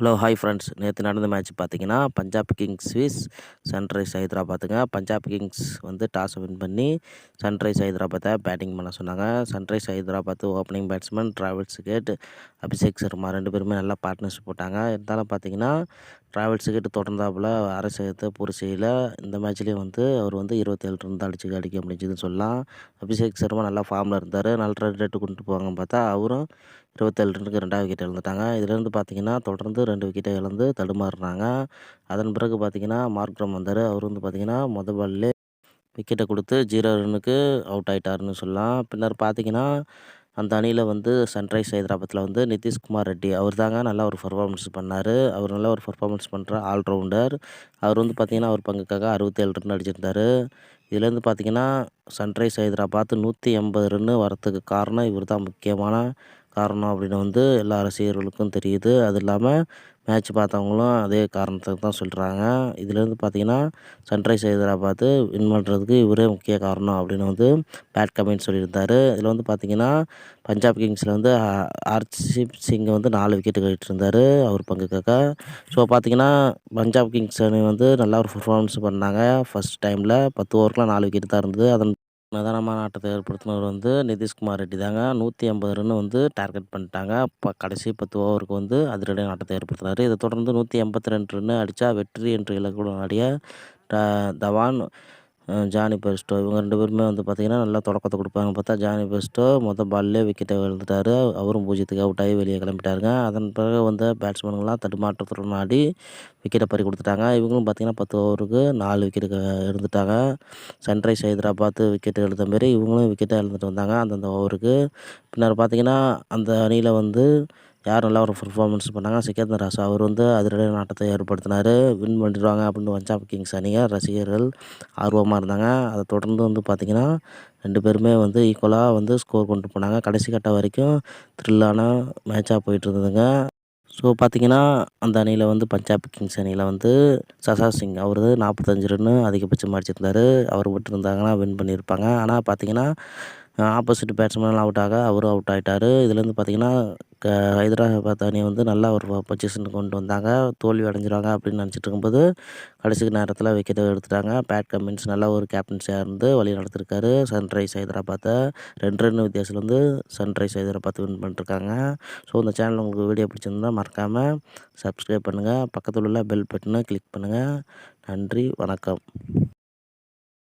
Hello hi friends நேற்று நடந்த match பார்த்தீங்கன்னா பஞ்சாப் கிங்ஸ் விஸ் சன்ரைஸ் ஹைதராபாத்துங்க பஞ்சாப் கிங்ஸ் வந்து டாஸ் வின் பண்ணி சன்ரைஸ் ஹைதராபாத்தை பேட்டிங் பண்ண சொன்னாங்க. Sunrise Hyderabad opening batsman Travis Head Abhishek Sharma ரெண்டு பேருமே நல்லா பார்ட்னர்ஷிப் போட்டாங்க. இருந்தாலும் பார்த்தீங்கன்னா டிராவல்ஸ் கேட் தொடர்ந்தாப்புல அரசு பூர்ச்சியில் இந்த மேட்ச்லேயும் வந்து அவர் வந்து இருபத்தேழு ரன் தான் அடிச்சு அடிக்க முடிஞ்சதுன்னு சொல்லலாம். அபிஷேக் சர்மா நல்லா ஃபார்மில் இருந்தார். நல்ல ரன் ரேட்டு கொண்டு போவாங்கன்னு பார்த்தா அவரும் இருபத்தேழு ரன்னுக்கு ரெண்டாவது விக்கெட் இழந்துட்டாங்க. இதுலேருந்து பார்த்தீங்கன்னா தொடர்ந்து ரெண்டு விக்கெட்டை இழந்து தடுமாறுறாங்க. அதன் பிறகு பார்த்தீங்கன்னா மார்க்ரம் வந்தார். அவர் வந்து பார்த்தீங்கன்னா மொதல் பால்லே விக்கெட்டை கொடுத்து ஜீரோ ரன்னுக்கு அவுட் ஆகிட்டாருன்னு சொல்லலாம். பின்னர் பார்த்தீங்கன்னா அந்த அணியில் வந்து சன்ரைஸ் ஹைதராபாத்தில் வந்து நிதிஷ்குமார் ரெட்டி. அவர் தாங்க நல்லா ஒரு பர்ஃபார்மன்ஸ் பண்ணார். அவர் நல்லா ஒரு பர்ஃபார்மன்ஸ் பண்ணுற ஆல்ரவுண்டர் அவர் வந்து பார்த்திங்கன்னா அவர் பங்குக்காக அறுபத்தேழு ரன் அடிச்சிருந்தார். இதுலேருந்து பார்த்திங்கன்னா சன்ரைஸ் ஹைதராபாத் நூற்றி எண்பது ரன்னு வரத்துக்கு காரணம் இவர் தான் முக்கியமான காரணம் அப்படின்னு வந்து எல்லா ரசிகர்களுக்கும் தெரியுது. அது இல்லாமல் மேட்ச் பார்த்தவங்களும் அதே காரணத்துக்கு தான் சொல்கிறாங்க இதுலேருந்து பார்த்தீங்கன்னா சன்ரைஸ் ஹைதராபாத் வின் பண்ணுறதுக்கு இவரே முக்கிய காரணம் அப்படின்னு வந்து பேட் கமெண்ட் சொல்லியிருந்தார். இதில் வந்து பார்த்திங்கன்னா பஞ்சாப் கிங்ஸில் வந்து ஹர்ஷிப் சிங்கை வந்து நாலு விக்கெட்டு கழிட்டு அவர் பங்குக்காக ஸோ பார்த்திங்கன்னா பஞ்சாப் கிங்ஸ் அணி வந்து நல்லா ஒரு பர்ஃபார்மன்ஸ் பண்ணாங்க. ஃபஸ்ட் டைமில் பத்து ஓவருக்குலாம் நாலு விக்கெட் தான் இருந்தது. அதன் நிதானமான ஆட்டத்தை ஏற்படுத்தினவர் வந்து நிதிஷ்குமார் ரெட்டி தாங்க. நூற்றி ஐம்பது ரன் வந்து டார்கெட் பண்ணிட்டாங்க. இப்போ கடைசி பத்து ஓவருக்கு வந்து அதிரடியான ஆட்டத்தை ஏற்படுத்தினார். இதை தொடர்ந்து நூற்றி எண்பத்தி ரெண்டு ரன் அடித்தா வெற்றி என்று இலக்குடன் ஆடிய தவான் ஜானி பெஸ்டோ இவங்க ரெண்டு பேருமே வந்து பார்த்திங்கன்னா நல்லா தொடக்கத்தை கொடுப்பாங்க பார்த்தா ஜானி பெஸ்டோ மொதல் பால்லே விக்கெட்டை எழுந்துட்டார் அவரும் பூஜ்ஜியத்துக்கு அவுட் ஆகி வெளியே கிளம்பிட்டாருங்க. அதன் பிறகு வந்த பேட்ஸ்மேனுங்களாம் தடுமாற்றத்துடன் ஆடி விக்கெட்டை பறி கொடுத்துட்டாங்க. இவங்களும் பார்த்திங்கன்னா பத்து ஓவருக்கு நாலு விக்கெட்டு இருந்துட்டாங்க சன்ரைஸ் ஹைதராபாத் விக்கெட்டு எழுத மாரி இவங்களும் விக்கெட்டை எழுந்துட்டு வந்தாங்க. அந்தந்த ஓவருக்கு பின்னர் பார்த்திங்கன்னா அந்த அணியில் வந்து யார் நல்லா ஒரு பர்ஃபார்மன்ஸ் பண்ணாங்க சிக்கந்தர் ராசா அவர் வந்து அதிரடியான நாட்டத்தை ஏற்படுத்தினார். வின் பண்ணிடுவாங்க அப்படின்னு பஞ்சாப் கிங்ஸ் அணியை ரசிகர்கள் ஆர்வமாக இருந்தாங்க. அதை தொடர்ந்து வந்து பார்த்திங்கன்னா ரெண்டு பேருமே வந்து ஈக்குவலாக வந்து ஸ்கோர் கொண்டு போனாங்க. கடைசி கட்டம் வரைக்கும் த்ரில்லான மேட்சாக போயிட்டு இருந்ததுங்க. ஸோ பார்த்திங்கன்னா அந்த அணியில் வந்து பஞ்சாப் கிங்ஸ் அணியில் வந்து சசா சிங் அவர் நாற்பத்தஞ்சு ரன்னு அதிகபட்சம் அடிச்சிருந்தார். அவர் மட்டும் இருந்தாங்கன்னா வின் பண்ணியிருப்பாங்க. ஆனால் பார்த்திங்கன்னா ஆப்போசிட் பேட்ஸ்மேன் அவுட் ஆக அவரும் அவுட் ஆகிட்டார் இதுலேருந்து பார்த்திங்கன்னா க ஹைதராபாத் அணி வந்து நல்லா ஒரு பொசிஷனுக்கு கொண்டு வந்தாங்க. தோல்வி அடைஞ்சிருவாங்க அப்படின்னு நினச்சிட்டு இருக்கும்போது கடைசி நேரத்தில் விக்கெட்டை எடுத்துட்டாங்க. பேட் கமின்ஸ் நல்லா ஒரு கேப்டன்ஸியாக இருந்து வழி நடத்திருக்காரு. சன்ரைஸ் ஹைதராபாத்தை ரெண்டு ரெண்டு வித்தியாசத்தில் வந்து சன்ரைஸ் ஹைதராபாத் வின் பண்ணிருக்காங்க. ஸோ இந்த சேனல் உங்களுக்கு வீடியோ பிடிச்சிருந்தா மறக்காமல் சப்ஸ்கிரைப் பண்ணுங்கள் பக்கத்தில் உள்ள பெல் பட்டனை கிளிக் பண்ணுங்கள் நன்றி வணக்கம்.